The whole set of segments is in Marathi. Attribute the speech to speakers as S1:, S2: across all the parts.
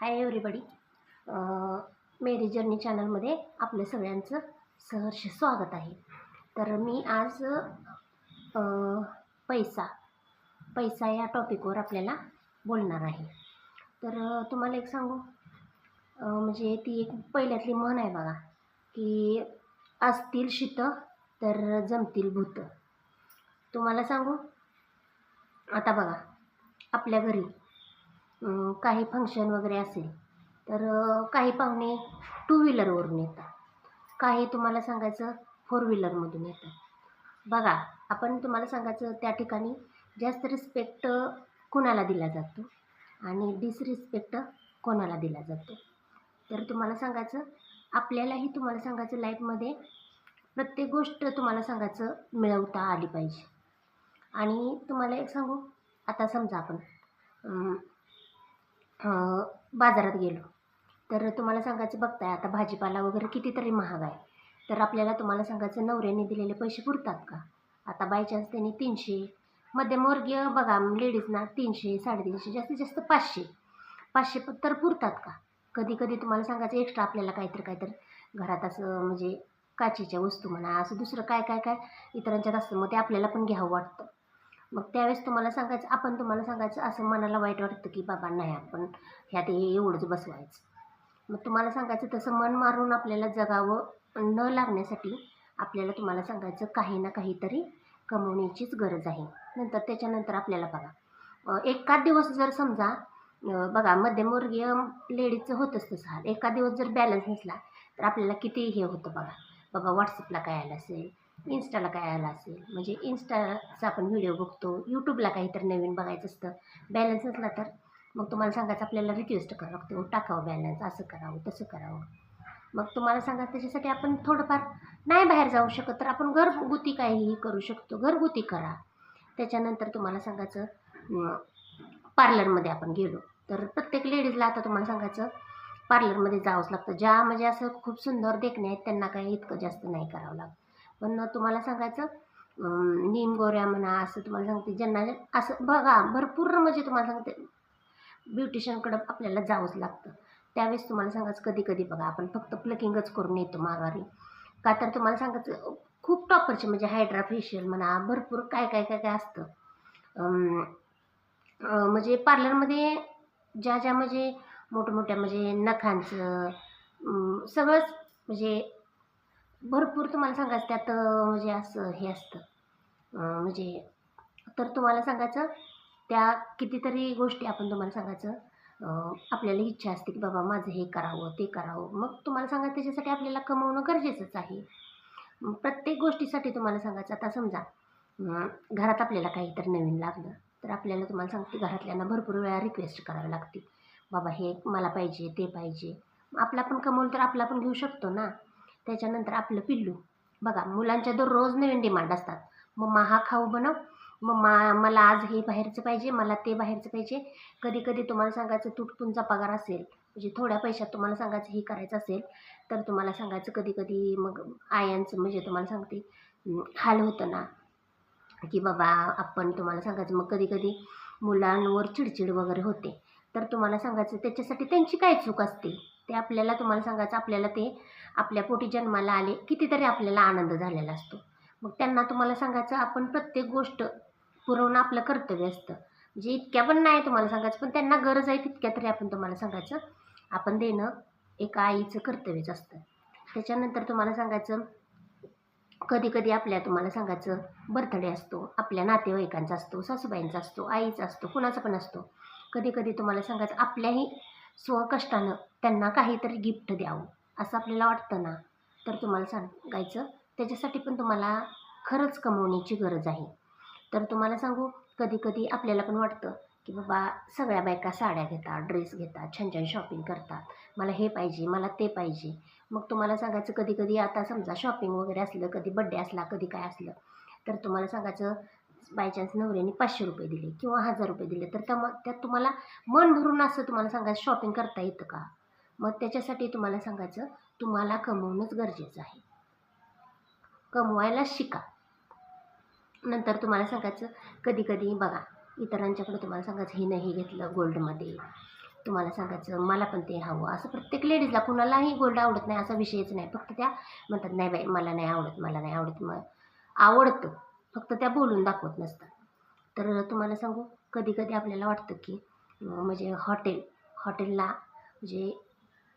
S1: हाय एव्हरीबडी मेरी जर्नी चॅनलमध्ये आपलं सगळ्यांचं सहर्ष स्वागत आहे. तर मी आज पैसा पैसा या टॉपिकवर आपल्याला बोलणार आहे. तर तुम्हाला एक सांगू? म्हणजे ती एक पहिल्यातली म्हण आहे बघा की असतील शीत तर जमतील भूत. तुम्हाला सांगू? आता बघा आपल्या घरी काही फंक्शन वगैरे असेल तर काही पाहुणे टू व्हीलरवरून येतात. काही तुम्हाला सांगायचं फोर व्हीलरमधून येतात. बघा आपण तुम्हाला सांगायचं त्या ठिकाणी जास्त रिस्पेक्ट कोणाला दिला जातो आणि डिसरिस्पेक्ट कोणाला दिला जातो. तर तुम्हाला सांगायचं आपल्यालाही तुम्हाला सांगायचं लाईफमध्ये प्रत्येक गोष्ट तुम्हाला सांगायचं मिळवता आली पाहिजे. आणि तुम्हाला एक सांगू आता समजा आपण बाजारात गेलो. तर तुम्हाला सांगायचं बघताय आता भाजीपाला वगैरे कितीतरी महाग आहे. तर आपल्याला तुम्हाला सांगायचं नवऱ्याने दिलेले पैसे पुरतात का? आता बाय चान्स त्यांनी तीनशे मध्यमवर्गीय बघा लेडीजना तीनशे साडेतीनशे जास्तीत जास्त पाचशे. पाचशे तर पुरतात का? कधी कधी तुम्हाला सांगायचं एक्स्ट्रा आपल्याला काहीतरी काहीतरी. घरात असं म्हणजे काचेच्या वस्तू म्हणा असं दुसरं काय काय काय इतरांच्यात असतं मग ते आपल्याला पण घ्यावं वाटतं. मग त्यावेळेस तुम्हाला सांगायचं आपण तुम्हाला सांगायचं असं मनाला वाईट वाटतं की बाबा नाही आपण ह्यात हे एवढंच बसवायचं. मग तुम्हाला सांगायचं तसं मन मारून आपल्याला जगावं न लागण्यासाठी आपल्याला तुम्हाला सांगायचं काही ना काहीतरी कमवण्याचीच गरज आहे. नंतर त्याच्यानंतर आपल्याला बघा एकाच दिवस जर समजा बघा मध्यमवर्गीय लेडीजचं होतंच तसं हाल. एका दिवस जर बॅलन्स नसला तर आपल्याला किती हे होतं बघा. बाबा व्हॉट्सअपला काय आलं असेल इन्स्टाला काय आलं असेल? म्हणजे इन्स्टाचा आपण व्हिडिओ बघतो यूट्यूबला काहीतरी नवीन बघायचं असतं बॅलन्स नसला तर मग तुम्हाला सांगायचं आपल्याला रिक्वेस्ट करावं लागतं हो, टाकावं बॅलन्स असं करावं तसं करावं. मग तुम्हाला सांगा त्याच्यासाठी आपण थोडंफार नाही बाहेर जाऊ शकत तर आपण घरगुती काहीही करू शकतो घरगुती करा. त्याच्यानंतर तुम्हाला सांगायचं पार्लरमध्ये आपण गेलो. तर प्रत्येक लेडीजला आता तुम्हाला सांगायचं पार्लरमध्ये जावंच लागतं. ज्या म्हणजे असं खूप सुंदर देखणे आहेत त्यांना काही इतकं जास्त नाही करावं लागतं. पण तुम्हाला सांगायचं नीम गोऱ्या म्हणा असं तुम्हाला सांगते. ज्यांना असं बघा भरपूर म्हणजे तुम्हाला सांगते ब्युटिशियनकडं आपल्याला जावंच लागतं. त्यावेळेस तुम्हाला सांगायचं कधी कधी बघा आपण फक्त प्लकिंगच करून येतो माघारी. का तर तुम्हाला सांगायचं खूप टॉपरचे म्हणजे हायड्रा फेशियल म्हणा भरपूर काय काय काय काय असतं. म्हणजे पार्लरमध्ये ज्या ज्या म्हणजे मोठमोठ्या म्हणजे नखांचं सगळंच म्हणजे भरपूर तुम्हाला सांगायचं त्यात म्हणजे असं हे असतं. म्हणजे तर तुम्हाला सांगायचं त्या कितीतरी गोष्टी आपण तुम्हाला सांगायचं आपल्याला इच्छा असते की बाबा माझं हे करावं ते करावं. मग तुम्हाला सांगा त्याच्यासाठी आपल्याला कमवणं गरजेचंच आहे. प्रत्येक गोष्टीसाठी तुम्हाला सांगायचं आता समजा घरात आपल्याला काहीतरी नवीन लागलं तर आपल्याला तुम्हाला सांगते घरातल्यांना भरपूर वेळा रिक्वेस्ट करावी लागते. बाबा हे मला पाहिजे ते पाहिजे. आपला पण कमवलं तर आपला पण घेऊ शकतो ना. त्याच्यानंतर आपलं पिल्लू. बघा मुलांच्या दररोज नवीन डिमांड असतात. मम्मा हा खाऊ बनव. मम्मा मला आज हे बाहेरचं पाहिजे मला ते बाहेरचं पाहिजे. कधी कधी तुम्हाला सांगायचं तुटपुंचा पगार असेल म्हणजे थोड्या पैशात तुम्हाला सांगायचं हे करायचं असेल तर तुम्हाला सांगायचं कधी कधी मग आयांचं म्हणजे तुम्हाला सांगते हाल होतं ना. की बाबा आपण तुम्हाला सांगायचं मग कधी कधी मुलांवर चिडचिड वगैरे होते. तर तुम्हाला सांगायचं त्याच्यासाठी त्यांची काय चूक असते? ते आपल्याला तुम्हाला सांगायचं आपल्याला ते आपल्या पोटी जन्माला आले कितीतरी आपल्याला आनंद झालेला असतो. मग त्यांना तुम्हाला सांगायचं आपण प्रत्येक गोष्ट पुरवणं आपलं कर्तव्य असतं. म्हणजे इतक्या पण नाही तुम्हाला सांगायचं पण त्यांना गरज आहे तितक्या तरी आपण तुम्हाला सांगायचं आपण देणं एका आईचं कर्तव्यच असतं. त्याच्यानंतर तुम्हाला सांगायचं कधी कधी आपल्या तुम्हाला सांगायचं बर्थडे असतो आपल्या नातेवाईकांचा असतो सासूबाईंचा असतो आईचा असतो कुणाचा पण असतो. कधी कधी तुम्हाला सांगायचं आपल्याही स्वकष्टानं त्यांना काहीतरी गिफ्ट द्यावं असं आपल्याला वाटतं ना? तर तुम्हाला सांगायचं त्याच्यासाठी पण तुम्हाला खरंच कमवण्याची गरज आहे. तर तुम्हाला सांगू कधी कधी आपल्याला पण वाटतं की बाबा सगळ्या बायका साड्या घेतात ड्रेस घेतात छान छान शॉपिंग करतात. मला हे पाहिजे मला ते पाहिजे. मग तुम्हाला सांगायचं कधी कधी आता समजा शॉपिंग वगैरे असलं कधी बड्डे असला कधी काय असलं तर तुम्हाला सांगायचं बाय चान्स नवऱ्याने पाचशे रुपये दिले किंवा हजार रुपये दिले. तर त्या मग त्यात तुम्हाला मन भरून असं तुम्हाला सांगायचं शॉपिंग करता येतं का? मग त्याच्यासाठी तुम्हाला सांगायचं तुम्हाला कमवणंच गरजेचं आहे. कमवायला शिका. नंतर तुम्हाला सांगायचं कधी कधी बघा इतरांच्याकडे तुम्हाला सांगायचं हे नाही घेतलं गोल्डमध्ये. तुम्हाला सांगायचं मला पण ते हवं. असं प्रत्येक लेडीजला कुणालाही गोल्ड आवडत नाही असा विषयच नाही. फक्त त्या म्हणतात नाही बाई मला नाही आवडत मला नाही आवडत. मग आवडतं. फक्त त्या बोलून दाखवत नसतात. तर तुम्हाला सांगू कधी कधी आपल्याला वाटतं की म्हणजे हॉटेल हॉटेलला म्हणजे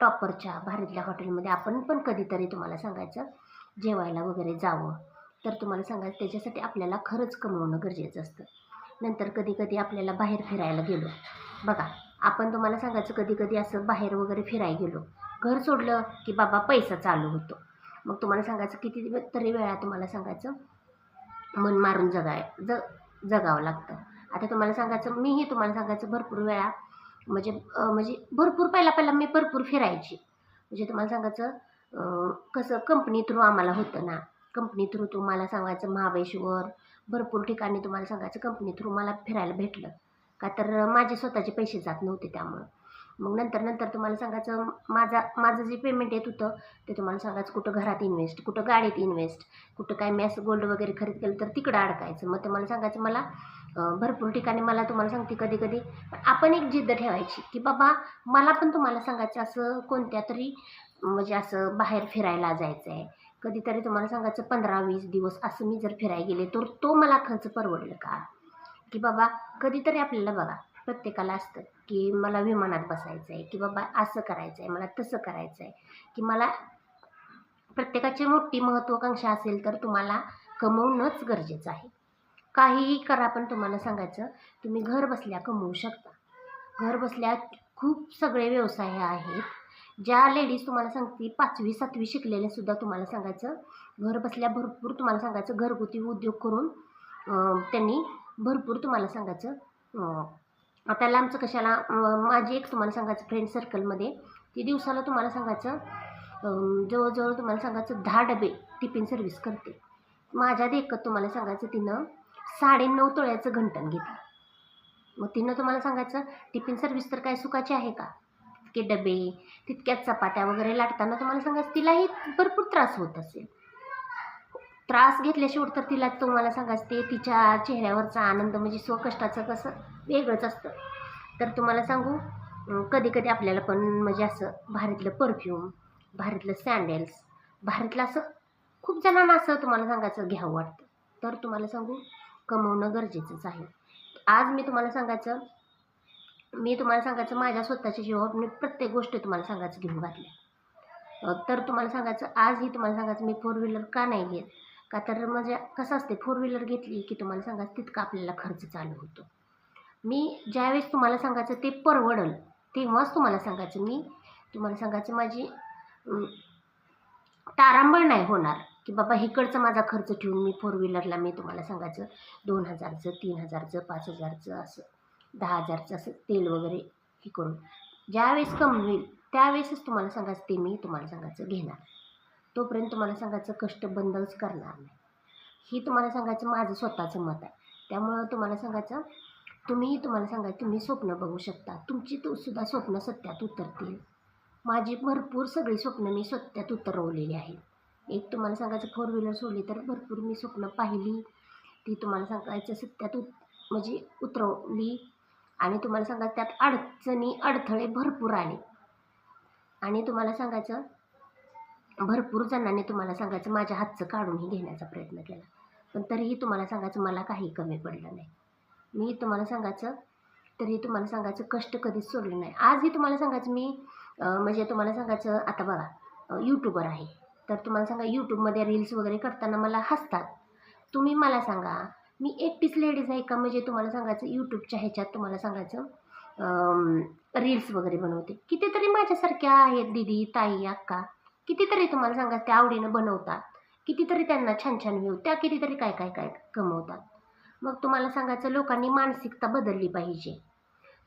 S1: टॉपरच्या भारतल्या हॉटेलमध्ये आपण पण कधीतरी तुम्हाला सांगायचं जेवायला वगैरे जावं. तर तुम्हाला सांगायचं त्याच्यासाठी आपल्याला खरंच कमवणं गरजेचं असतं. नंतर कधी कधी आपल्याला बाहेर फिरायला गेलो. बघा आपण तुम्हाला सांगायचं कधी कधी असं बाहेर वगैरे फिरायला गेलो. घर सोडलं की बाबा पैसा चालू होतो. मग तुम्हाला सांगायचं किती तरी वेळा तुम्हाला सांगायचं मन मारून जगाय ज जगावं लागतं. आता तुम्हाला सांगायचं मीही तुम्हाला सांगायचं भरपूर वेळा म्हणजे म्हणजे भरपूर पहिला पहिला मी भरपूर फिरायची. म्हणजे तुम्हाला सांगायचं कसं कंपनी थ्रू आम्हाला होतं ना. कंपनी थ्रू तुम्हाला सांगायचं महाबळेश्वर भरपूर ठिकाणी तुम्हाला सांगायचं कंपनी थ्रू मला फिरायला भेटलं. का तर माझे स्वतःचे पैसे जात नव्हते त्यामुळं. मग नंतर नंतर तुम्हाला सांगायचं माझा माझं जे पेमेंट येत होतं ते तुम्हाला सांगायचं कुठं घरात इन्व्हेस्ट कुठं गाडीत इन्व्हेस्ट कुठं काय मी असं गोल्ड वगैरे खरेदी केलं तर तिकडं अडकायचं. मग तुम्हाला सांगायचं मला भरपूर ठिकाणी मला तुम्हाला सांगते कधी कधी आपण एक जिद्द ठेवायची की बाबा मला पण तुम्हाला सांगायचं असं कोणत्या तरी म्हणजे असं बाहेर फिरायला जायचं आहे. कधीतरी तुम्हाला सांगायचं पंधरा वीस दिवस असं मी जर फिरायला गेले तर तो मला खर्च परवडेल का? की बाबा कधीतरी आपल्याला बघा प्रत्येकाला असतं की मला विमानात बसायचं आहे की बाबा असं करायचं आहे मला तसं करायचं आहे की मला प्रत्येकाची मोठी महत्त्वाकांक्षा असेल तर तुम्हाला कमवणंच गरजेचं आहे. काहीही करा पण तुम्हाला सांगायचं तुम्ही घर बसल्या कमवू शकता. घर बसल्या खूप सगळे व्यवसाय आहेत. ज्या लेडीज तुम्हाला सांगते पाचवी सातवी शिकलेले सुद्धा तुम्हाला सांगायचं घर बसल्या भरपूर तुम्हाला सांगायचं घरगुती उद्योग करून त्यांनी भरपूर तुम्हाला सांगायचं आता लांबचं कशाला? माझी एक तुम्हाला सांगायचं फ्रेंड सर्कलमध्ये ती दिवसाला तुम्हाला सांगायचं जवळजवळ तुम्हाला सांगायचं दहा डबे टिफिन सर्व्हिस करते. माझ्या देखत तुम्हाला सांगायचं तिनं साडेनऊ तोळ्याचं घंटण घेतलं. मग तिनं तुम्हाला सांगायचं टिफिन सर्व्हिस तर काय सुखाची आहे का? तितके डबे तितक्याच चपात्या वगैरे लाटताना तुम्हाला सांगायचं तिलाही भरपूर त्रास होत असेल. त्रास घेतल्याशिवाय तर तिला तुम्हाला सांगायचं ते तिच्या चेहऱ्यावरचा आनंद म्हणजे स्वकष्टाचं कसं वेगळंच असतं. तर तुम्हाला सांगू कधी कधी आपल्याला पण म्हणजे असं भारीतलं परफ्यूम भारीतलं सँडल्स भारीतलं असं खूप जणांना असं तुम्हाला सांगायचं घ्यावं वाटतं. तर तुम्हाला सांगू कमवणं गरजेचंच आहे. आज मी तुम्हाला सांगायचं मी तुम्हाला सांगायचं माझ्या स्वतःच्या जीवावर मी प्रत्येक गोष्ट तुम्हाला सांगायचं घेऊन घातल्या तर तुम्हाला सांगायचं आजही तुम्हाला सांगायचं मी फोर व्हीलर का नाही घेत? का तर म्हणजे कसं असते फोर व्हीलर घेतली की तुम्हाला सांगायचं तितका आपल्याला खर्च चालू होतो. मी ज्यावेळेस तुम्हाला सांगायचं ते परवडल तेव्हाच तुम्हाला सांगायचं मी तुम्हाला सांगायचं माझी तारांबळ नाही होणार की बाबा इकडचा माझा खर्च ठेवून मी फोर व्हीलरला मी तुम्हाला सांगायचं दोन हजारचं तीन हजारचं पाच हजारचं असं दहा हजारचं असं तेल वगैरे हे करून. ज्यावेळेस कमवेल त्यावेळेसच तुम्हाला सांगायचं ते मी तुम्हाला सांगायचं घेणार. तोपर्यंत तुम्हाला सांगायचं कष्ट बंदच करणार नाही. ही तुम्हाला सांगायचं माझं स्वतःचं मत आहे. त्यामुळं तुम्हाला सांगायचं तुम्ही तुम्हाला सांगायचं तुम्ही स्वप्न बघू शकता. तुमची तू सुद्धा स्वप्न सत्यात उतरतील. माझी भरपूर सगळी स्वप्न मी सत्यात उतरवलेली आहेत. एक तुम्हाला सांगायचं फोर व्हीलर सोडली तर भरपूर मी स्वप्न पाहिली. ती तुम्हाला सांगायचं सत्यात उत म्हणजे उतरवली. आणि तुम्हाला सांगायचं त्यात अडचणी अडथळे भरपूर आले. आणि तुम्हाला सांगायचं भरपूर जणांनी तुम्हाला सांगायचं माझ्या हातचं काढूनही घेण्याचा प्रयत्न केला. पण तरीही तुम्हाला सांगायचं मला काही कमी पडलं नाही. मी तुम्हाला सांगायचं तरी तुम्हाला सांगायचं कष्ट कधीच सोडले नाही. आजही तुम्हाला सांगायचं मी म्हणजे तुम्हाला सांगायचं आता बघा यूट्यूबर आहे. तर तुम्हाला सांगा यूट्यूबमध्ये रील्स वगैरे करताना मला हसतात. तुम्ही मला सांगा मी एकटीच लेडीज आहे का? म्हणजे तुम्हाला सांगायचं यूट्यूबच्या ह्याच्यात तुम्हाला सांगायचं रील्स वगैरे बनवते. कितीतरी माझ्यासारख्या आहेत दिदी ताई अक्का. कितीतरी तुम्हाला सांगा त्या आवडीनं बनवतात. कितीतरी त्यांना छान छान व्ह्यू त्या कितीतरी काय काय काय कमवतात. मग तुम्हाला सांगायचं लोकांनी मानसिकता बदलली पाहिजे.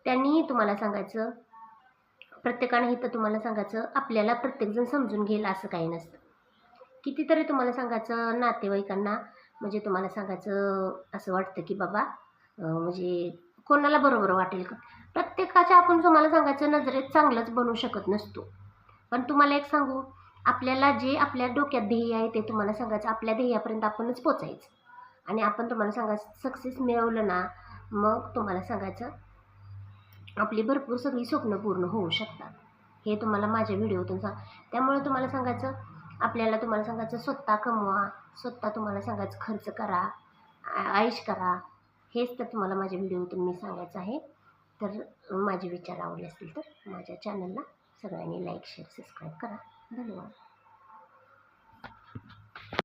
S1: त्यांनीही तुम्हाला सांगायचं प्रत्येकाने इथं तुम्हाला सांगायचं आपल्याला प्रत्येकजण समजून घेईल असं काही नसतं. कितीतरी तुम्हाला सांगायचं नातेवाईकांना म्हणजे तुम्हाला सांगायचं असं वाटतं की बाबा म्हणजे कोणाला बरोबर वाटेल का? प्रत्येकाच्या आपण तुम्हाला सांगायचं नजरेत चांगलंच बनवू शकत नसतो. पण तुम्हाला एक सांगू आपल्याला जे आपल्या डोक्यात ध्येय आहे ते तुम्हाला सांगायचं. आपल्या ध्येयापर्यंत आपणच पोचायचं. आणि आपण तुम्हाला सांगायचं सक्सेस मिळवलं ना मग तुम्हाला सांगायचं आपली भरपूर सगळी स्वप्न पूर्ण होऊ शकतात. हे तुम्हाला माझ्या व्हिडिओतून सांग त्यामुळे तुम्हाला सांगायचं आपल्याला तुम्हाला सांगायचं स्वतः कमवा स्वतः तुम्हाला सांगायचं खर्च करा आ- आयुष करा. हेच तर तुम्हाला माझ्या व्हिडिओतून मी सांगायचं आहे. तर माझे विचार आवडले असतील तर माझ्या चॅनलला सगळ्यांनी लाईक शेअर सबस्क्राईब करा. 那什？